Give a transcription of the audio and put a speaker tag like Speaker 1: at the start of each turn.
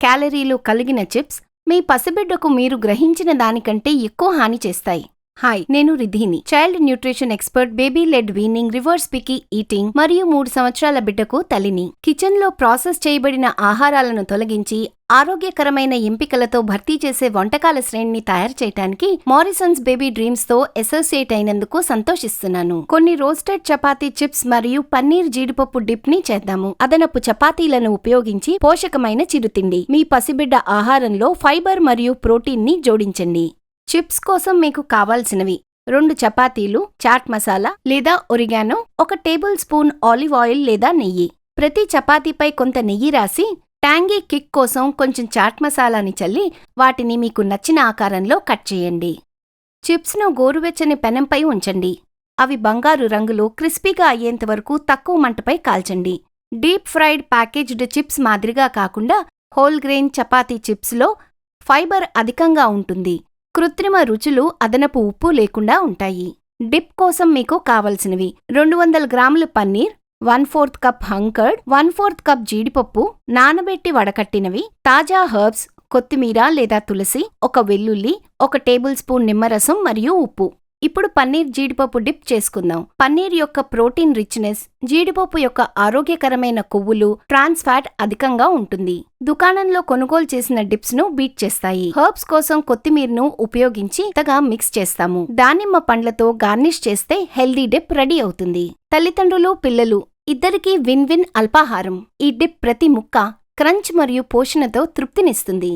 Speaker 1: క్యాలరీలు కలిగిన చిప్స్ మీ పసిబిడ్డకు మీరు గ్రహించిన దానికంటే ఎక్కువ హాని చేస్తాయి. హాయ్ నేను రిధిని. Child nutrition expert baby led weaning reverse picky eating మరియు మూడు సంవత్సరాల బిడ్డకు తల్లిని. కిచెన్లో ప్రాసెస్ చేయబడిన ఆహారాలను తొలగించి ఆరోగ్యకరమైన ఎంపికలతో భర్తీ చేసే వంటకాల శ్రేణిని తయారు చేయడానికి మారిసన్స్ బేబీ డ్రీమ్స్తో అసోసియేట్ అయినందుకు సంతోషిస్తున్నాను. కొన్ని రోస్టెడ్ చపాతీ చిప్స్ మరియు పన్నీర్ జీడిపప్పు డిప్ని చేద్దాము. అదనపు చపాతీలను ఉపయోగించి పోషకమైన చిరుతిండి. మీ పసిబిడ్డ ఆహారంలో ఫైబర్ మరియు ప్రోటీన్ని జోడించండి. చిప్స్ కోసం మీకు కావాల్సినవి రెండు చపాతీలు చాట్ మసాలా లేదా ఒరిగానో ఒక టేబుల్ స్పూన్ ఆలివ్ ఆయిల్ లేదా నెయ్యి. ప్రతి చపాతీపై కొంత నెయ్యి రాసి ట్యాంగీ కిక్ కోసం కొంచెం చాట్ మసాలాని చల్లి వాటిని మీకు నచ్చిన ఆకారంలో కట్ చేయండి. చిప్స్ను గోరువెచ్చని పెనంపై ఉంచండి. అవి బంగారు రంగులో క్రిస్పీగా అయ్యేంత వరకు తక్కువ మంటపై కాల్చండి. డీప్ ఫ్రైడ్ ప్యాకేజ్డ్ చిప్స్ మాదిరిగా కాకుండా హోల్ గ్రెయిన్ చపాతీ చిప్స్లో ఫైబర్ అధికంగా ఉంటుంది. కృత్రిమ రుచులు అదనపు ఉప్పు లేకుండా ఉంటాయి. డిప్ కోసం మీకు కావలసినవి రెండు వందల గ్రాముల paneer one fourth cup hung curd one fourth cup జీడిపప్పు నానబెట్టి వడకట్టినవి తాజా హర్బ్స్ కొత్తిమీర లేదా తులసి ఒక వెల్లుల్లి ఒక టేబుల్ స్పూన్ నిమ్మరసం మరియు ఉప్పు. ఇప్పుడు పన్నీర్ జీడిపప్పు డిప్ చేసుకుందాం. పన్నీర్ యొక్క ప్రోటీన్ రిచ్నెస్ జీడిపప్పు యొక్క ఆరోగ్యకరమైన కొవ్వులు ట్రాన్స్ ఫ్యాట్ అధికంగా ఉంటుంది. దుకాణంలో కొనుగోలు చేసిన డిప్స్ను బీట్ చేస్తాయి. హర్బ్స్ కోసం కొత్తిమీరను ఉపయోగించి తగా మిక్స్ చేస్తాము. దానిమ్మ పండ్లతో గార్నిష్ చేస్తే హెల్దీ డిప్ రెడీ అవుతుంది. తల్లిదండ్రులు పిల్లలు ఇద్దరికీ విన్ విన్ అల్పాహారం. ఈ డిప్ ప్రతి ముక్క క్రంచ్ మరియు పోషణతో తృప్తినిస్తుంది.